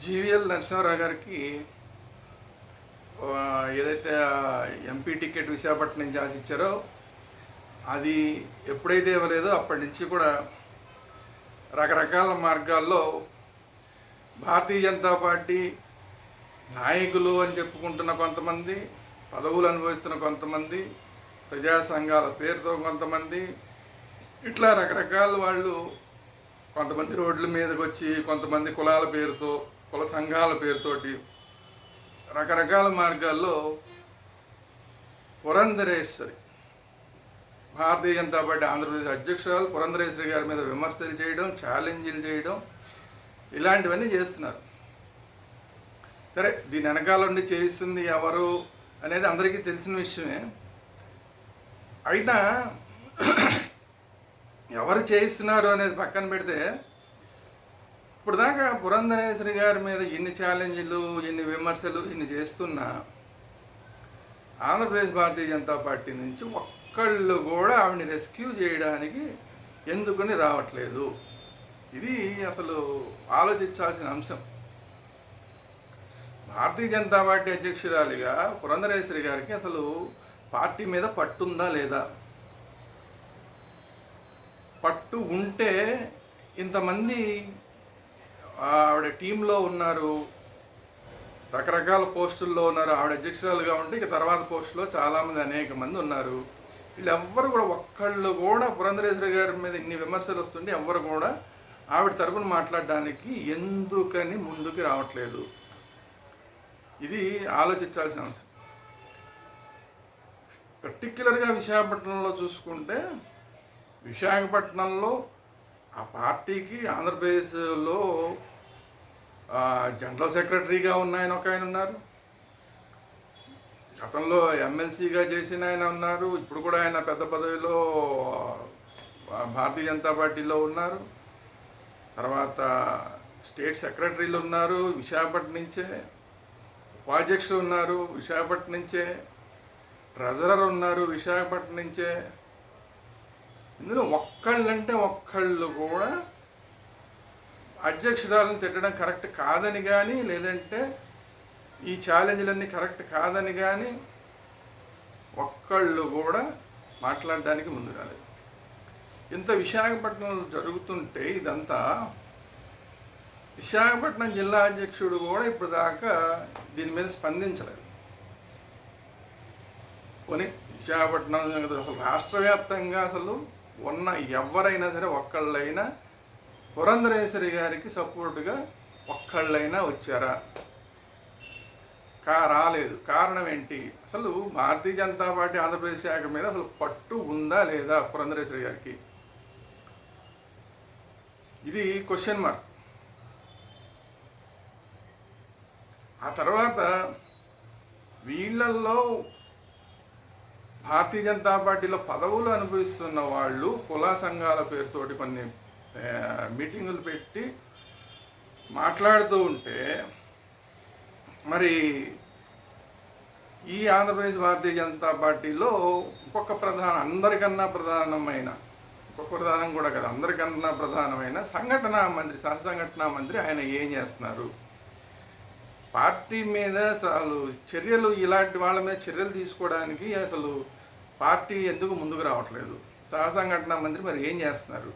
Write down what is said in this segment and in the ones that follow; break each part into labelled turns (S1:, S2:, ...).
S1: జీవీఎల్ నరసింహారావు గారికి ఏదైతే MP ticket Visakhapatnam నుంచి ఆశించారో అది ఎప్పుడైతే ఇవ్వలేదో అప్పటి నుంచి కూడా రకరకాల మార్గాల్లో భారతీయ జనతా పార్టీ నాయకులు అని చెప్పుకుంటున్న కొంతమంది పదవులు అనుభవిస్తున్న కొంతమంది ప్రజా సంఘాల పేరుతో కొంతమంది ఇట్లా రకరకాల వాళ్ళు కొంతమంది రోడ్ల మీదకి వచ్చి కొంతమంది కులాల పేరుతో కుల సంఘాల పేరుతోటి రకరకాల మార్గాల్లో పురంధరేశ్వరి భారతీయ జనతా పార్టీ ఆంధ్రప్రదేశ్ అధ్యక్షురాలు పురంధరేశ్వరి గారి మీద విమర్శలు చేయడం ఛాలెంజ్లు చేయడం ఇలాంటివన్నీ చేస్తున్నారు. సరే దీని వెనకాల ఉండి చేయిస్తుంది ఎవరు అనేది అందరికీ తెలిసిన విషయమే. అయినా ఎవరు చేయిస్తున్నారు అనేది పక్కన పెడితే ఇప్పుడు దాకా పురంధరేశ్వరి గారి మీద ఎన్ని ఛాలెంజ్లు ఎన్ని విమర్శలు ఇన్ని చేస్తున్నా ఆంధ్రప్రదేశ్ భారతీయ జనతా పార్టీ నుంచి ఒక్కళ్ళు కూడా ఆవిడని రెస్క్యూ చేయడానికి ఎందుకని రావట్లేదు. ఇది అసలు ఆలోచించాల్సిన అంశం. భారతీయ జనతా పార్టీ అధ్యక్షురాలిగా పురంధరేశ్వరి గారికి అసలు పార్టీ మీద పట్టుందా లేదా? పట్టు ఉంటే ఇంతమంది ఆవిడ టీంలో ఉన్నారు. రకరకాల పోస్టుల్లో ఉన్నారు. ఆవిడ అధ్యక్షురాలుగా ఉంటే ఇక తర్వాత పోస్టులో చాలామంది అనేక మంది ఉన్నారు. వీళ్ళెవ్వరు కూడా ఒక్కళ్ళు కూడా పురంధరేశ్వరి గారి మీద ఇన్ని విమర్శలు వస్తుంటే ఎవ్వరు కూడా ఆవిడ తరపున మాట్లాడడానికి ఎందుకని ముందుకు రావట్లేదు. ఇది ఆలోచించాల్సిన అంశం. పర్టిక్యులర్గా విశాఖపట్నంలో చూసుకుంటే విశాఖపట్నంలో ఆ పార్టీకి ఆంధ్రప్రదేశ్లో జనరల్ సెక్రటరీగా ఉన్న ఆయన ఒక ఆయన ఉన్నారు. గతంలో ఎమ్మెల్సీగా చేసిన ఆయన ఉన్నారు. ఇప్పుడు కూడా ఆయన పెద్ద పదవిలో భారతీయ జనతా పార్టీలో ఉన్నారు. తర్వాత స్టేట్ సెక్రటరీలు ఉన్నారు విశాఖపట్నం నుంచే. ఉపాధ్యక్షులు ఉన్నారు విశాఖపట్నం నుంచే. ట్రెజరర్ ఉన్నారు విశాఖపట్నం నుంచే. ఇందులో ఒక్కళ్ళంటే ఒక్కళ్ళు కూడా అధ్యక్షురాలను తిట్టడం కరెక్ట్ కాదని కానీ లేదంటే ఈ ఛాలెంజ్లన్నీ కరెక్ట్ కాదని కానీ ఒక్కళ్ళు కూడా మాట్లాడడానికి ముందు రాలేదు. ఇంత విశాఖపట్నంలో జరుగుతుంటే ఇదంతా విశాఖపట్నం జిల్లా అధ్యక్షుడు కూడా ఇప్పుడు దాకా దీని మీద స్పందించలేదు. కొని విశాఖపట్నం అసలు రాష్ట్ర వ్యాప్తంగా అసలు ఉన్న ఎవరైనా సరే ఒక్కళ్ళైనా పురంధరేశ్వరి గారికి సపోర్టుగా ఒక్కళ్ళైనా వచ్చారా? కా రాలేదు. కారణం ఏంటి? అసలు భారతీయ జనతా పార్టీ ఆంధ్రప్రదేశ్ శాఖ మీద అసలు పట్టు ఉందా లేదా పురంధరేశ్వరి గారికి? ఇది క్వశ్చన్ మార్క్ ఆ తర్వాత వీళ్ళల్లో భారతీయ జనతా పార్టీలో పదవులు అనుభవిస్తున్న వాళ్ళు కుల సంఘాల పేరుతోటి కొన్ని మీటింగులు పెట్టి మాట్లాడుతూ ఉంటే మరి ఈ ఆంధ్రప్రదేశ్ భారతీయ జనతా పార్టీలో ఒక్కొక్క ప్రధాన అందరికన్నా ప్రధానమైన ఒక్కొక్క ప్రధానం కూడా కదా అందరికన్నా ప్రధానమైన సంఘటనా మంత్రి సహ సంఘటనా మంత్రి ఆయన ఏం చేస్తున్నారు? పార్టీ మీద అసలు చర్యలు ఇలాంటి వాళ్ళ మీద చర్యలు తీసుకోవడానికి అసలు పార్టీ ఎందుకు ముందుకు రావట్లేదు? సహసంఘటన మంత్రి మరి ఏం చేస్తున్నారు?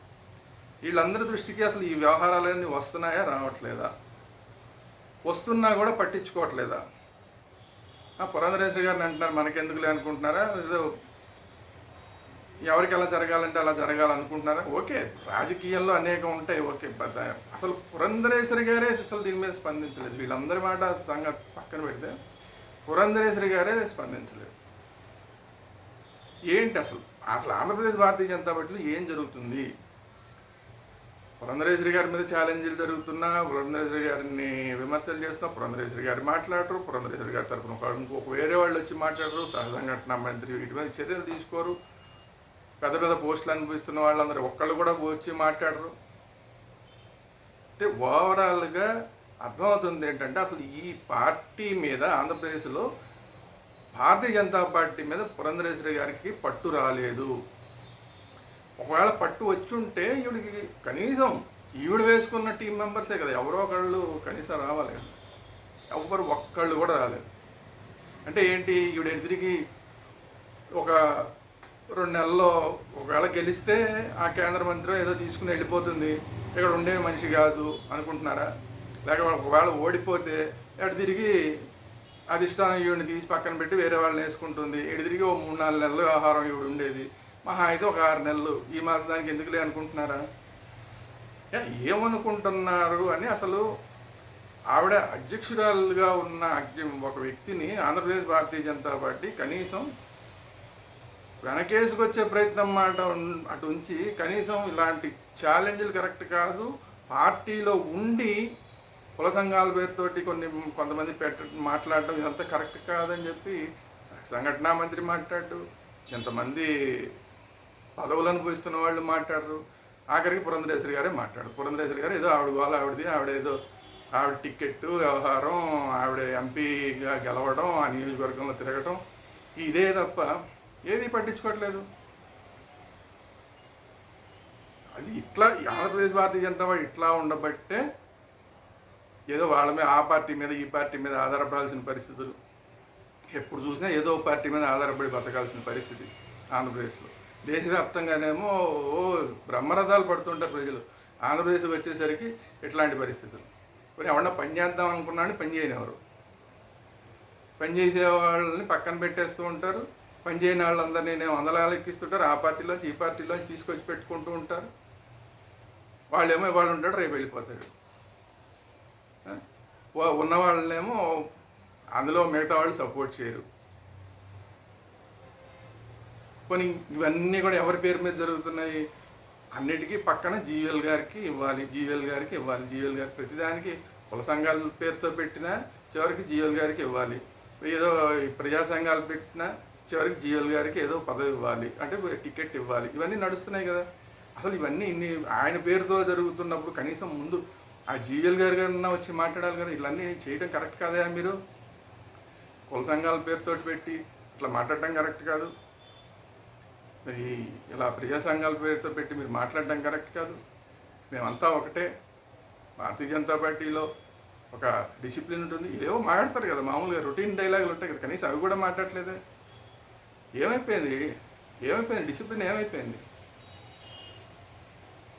S1: వీళ్ళందరి దృష్టికి అసలు ఈ వ్యవహారాలన్నీ వస్తున్నాయా రావట్లేదా? వస్తున్నా కూడా పట్టించుకోవట్లేదా? ఆ పురంధరేశ్వరి గారిని అంటున్నారు మనకెందుకులే అనుకుంటున్నారా? ఏదో ఎవరికి ఎలా జరగాలంటే అలా జరగాలనుకుంటున్నారా? ఓకే రాజకీయాల్లో అనేకం ఉంటాయి ఓకే uh, అసలు పురంధరేశ్వరి గారే అసలు దీని మీద స్పందించలేదు. వీళ్ళందరి మాట సంగతి పక్కన పెడితే పురంధరేశ్వరి గారే స్పందించలేదు. ఏంటి అసలు? అసలు ఆంధ్రప్రదేశ్ భారతీయ జనతా పార్టీలో ఏం జరుగుతుంది? పురంధరేశ్వరి గారి మీద ఛాలెంజ్లు జరుగుతున్నా పురంధరేశ్వరి గారిని విమర్శలు చేస్తున్నా పురంధరేశ్వరి గారు మాట్లాడరు పురంధరేశ్వరి గారి తరఫున ఒక ఇంకొక వేరే వాళ్ళు వచ్చి మాట్లాడరు సహజంగా మంత్రి వీటి మీద చర్యలు తీసుకోరు. పెద్ద పెద్ద పోస్టులు అనిపిస్తున్న వాళ్ళందరూ ఒక్కళ్ళు కూడా వచ్చి మాట్లాడరు. అంటే ఓవరాల్గా అర్థమవుతుంది ఏంటంటే అసలు ఈ పార్టీ మీద ఆంధ్రప్రదేశ్లో భారతీయ జనతా పార్టీ మీద పురంధరేశ్వరి గారికి పట్టు రాలేదు. ఒకవేళ పట్టు వచ్చుంటే ఈవిడికి కనీసం ఈవిడ వేసుకున్న టీం మెంబర్సే కదా ఎవరో ఒకళ్ళు కనీసం రావాలి కదా. ఎవ్వరు ఒక్కళ్ళు కూడా రాలేదు. అంటే ఏంటి ఈవిడ ఎదురికి ఒక రెండు నెలల్లో ఒకవేళ గెలిస్తే ఆ కేంద్ర మంత్రి ఏదో తీసుకుని వెళ్ళిపోతుంది. ఇక్కడ ఉండే మనిషి కాదు అనుకుంటున్నారా? లేక ఒకవేళ ఓడిపోతే ఎటు తిరిగి అధిష్టానం ఈవిడిని తీసి పక్కన పెట్టి వేరే వాళ్ళని వేసుకుంటుంది. ఎటు తిరిగి ఓ మూడు నాలుగు నెలలు ఆహారం ఈవిడ ఉండేది. మహా అయితే ఒక ఆరు నెలలు. ఈ మాత్రం దానికి ఎందుకులే అనుకుంటున్నారా? ఏ, ఏమనుకుంటున్నారు అని అసలు ఆవిడ అధ్యక్షురాలుగా ఉన్న ఒక వ్యక్తిని ఆంధ్రప్రదేశ్ భారతీయ జనతా పార్టీ కనీసం వెనకేసుకొచ్చే ప్రయత్నం మాట అటు ఉంచి కనీసం ఇలాంటి ఛాలెంజ్లు కరెక్ట్ కాదు. పార్టీలో ఉండి కుల సంఘాల పేరుతోటి కొన్ని కొంతమంది పెట్ట మాట్లాడడం ఇదంతా కరెక్ట్ కాదని చెప్పి సంఘటనా మంత్రి మాట్లాడు. ఎంతమంది పదవులు అనుభవిస్తున్న వాళ్ళు మాట్లాడరు. ఆఖరికి పురంధరేశ్వరి గారే మాట్లాడు. పురంధరేశ్వరి గారు ఏదో ఆవిడ గోల ఆవిడది ఆవిడ ఏదో ఆవిడ టికెట్ వ్యవహారం ఆవిడ ఎంపీగా గెలవడం ఆ నియోజకవర్గంలో తిరగటం ఇదే తప్ప ఏది పట్టించుకోవట్లేదు. అది ఇట్లా ఈ ఆంధ్రప్రదేశ్ భారతీయ జనతా పార్టీ ఇట్లా ఉండబట్టే ఏదో వాళ్ళ మీద ఆ పార్టీ మీద ఈ పార్టీ మీద ఆధారపడాల్సిన పరిస్థితులు. ఎప్పుడు చూసినా ఏదో ఒక పార్టీ మీద ఆధారపడి బతకాల్సిన పరిస్థితి ఆంధ్రప్రదేశ్లో. దేశవ్యాప్తంగానేమో ఓ బ్రహ్మరథాలు పడుతుంటారు ప్రజలు. ఆంధ్రప్రదేశ్ వచ్చేసరికి ఇట్లాంటి పరిస్థితులు. మరి ఎవరన్నా పని చేద్దాం అనుకున్నా పని చేయనివారు పని చేసే వాళ్ళని పక్కన పెట్టేస్తూ ఉంటారు. పనిచేయని వాళ్ళందరినీ నేను వందలాలు ఎక్కిస్తుంటారు. ఆ పార్టీలోంచి ఈ పార్టీలోంచి తీసుకొచ్చి పెట్టుకుంటూ ఉంటారు. వాళ్ళేమో ఇవాళ ఉంటాడు రేపు వెళ్ళిపోతాడు. ఉన్న వాళ్ళనేమో అందులో మిగతా వాళ్ళు సపోర్ట్ చేయరు. కొన్ని ఇవన్నీ కూడా ఎవరి పేరు మీద జరుగుతున్నాయి? అన్నిటికీ పక్కన జీవీఎల్ గారికి ఇవ్వాలి జీవీఎల్ గారికి ఇవ్వాలి. జీవీఎల్ గారికి ప్రతిదానికి కుల సంఘాల పేరుతో పెట్టినా చివరికి జీవీఎల్ గారికి ఇవ్వాలి. ఏదో ప్రజా సంఘాలు పెట్టినా చివరికి జీవీఎల్ గారికి ఏదో పదవి ఇవ్వాలి అంటే టికెట్ ఇవ్వాలి. ఇవన్నీ నడుస్తున్నాయి కదా. అసలు ఇవన్నీ ఇన్ని ఆయన పేరుతో జరుగుతున్నప్పుడు కనీసం ముందు ఆ జీవీఎల్ గారి గారు వచ్చి మాట్లాడాలి కదా. ఇవన్నీ చేయడం కరెక్ట్ కాదా మీరు? కుల సంఘాల పేరుతో పెట్టి ఇట్లా మాట్లాడటం కరెక్ట్ కాదు. మరి ఇలా ప్రజా సంఘాల పేరుతో పెట్టి మీరు మాట్లాడడం కరెక్ట్ కాదు. మేమంతా ఒకటే. భారతీయ జనతా పార్టీలో ఒక డిసిప్లిన్ ఉంటుంది. ఏవో మాట్లాడతారు కదా మామూలుగా రొటీన్ డైలాగులు ఉంటాయి కదా. కనీసం అవి కూడా మాట్లాడలేదే ఏమైపోయింది? ఏమైపోయింది? డిసిప్లిన్ ఏమైపోయింది?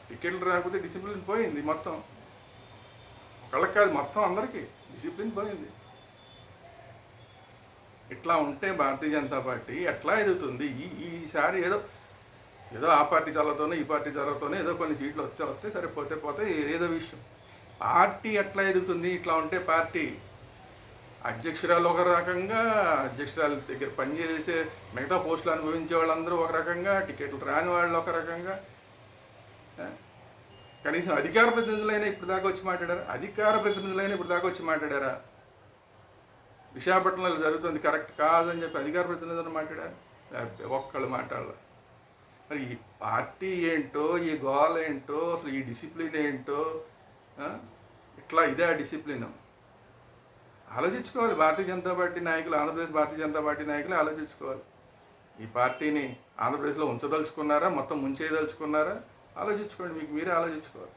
S1: టికెట్లు రాకపోతే డిసిప్లిన్ పోయింది మొత్తం. ఒకళ్ళకి కాదు మొత్తం అందరికీ డిసిప్లిన్ పోయింది. ఇట్లా ఉంటే భారతీయ జనతా పార్టీ ఎట్లా ఎదుగుతుంది? ఈ ఈసారి ఏదో ఏదో ఆ పార్టీ చల్లతోనే ఈ పార్టీ చల్లతోనే ఏదో కొన్ని సీట్లు వస్తే వస్తే సరిపోతే పోతే ఏదో విషయం. పార్టీ ఎట్లా ఎదుగుతుంది? ఇట్లా ఉంటే పార్టీ అధ్యక్షురాలు ఒక రకంగా అధ్యక్షురాల దగ్గర పనిచేసే మిగతా పోస్టులు అనుభవించే వాళ్ళందరూ ఒక రకంగా టికెట్లు రాని వాళ్ళు ఒక రకంగా. కనీసం అధికార ప్రతినిధులైనా ఇప్పుడు దాకా వచ్చి మాట్లాడారా? అధికార ప్రతినిధులైనా ఇప్పుడు దాకా వచ్చి మాట్లాడారా? విశాఖపట్నంలో జరుగుతుంది కరెక్ట్ కాదని చెప్పి అధికార ప్రతినిధులు మాట్లాడారు? లేకపోతే ఒక్కళ్ళు మాట్లాడాలి? మరి ఈ పార్టీ ఏంటో ఈ గోల్ ఏంటో అసలు ఈ డిసిప్లిన్ ఏంటో ఇట్లా ఇదే ఆ డిసిప్లిన్. ఆలోచించుకోవాలి. భారతీయ జనతా పార్టీ నాయకులు ఆంధ్రప్రదేశ్ భారతీయ జనతా పార్టీ నాయకులు ఆలోచించుకోవాలి. ఈ పార్టీని ఆంధ్రప్రదేశ్లో ఉంచదలుచుకున్నారా? మొత్తం ముంచేయదలుచుకున్నారా? ఆలోచించుకోండి. మీకు మీరే ఆలోచించుకోవాలి.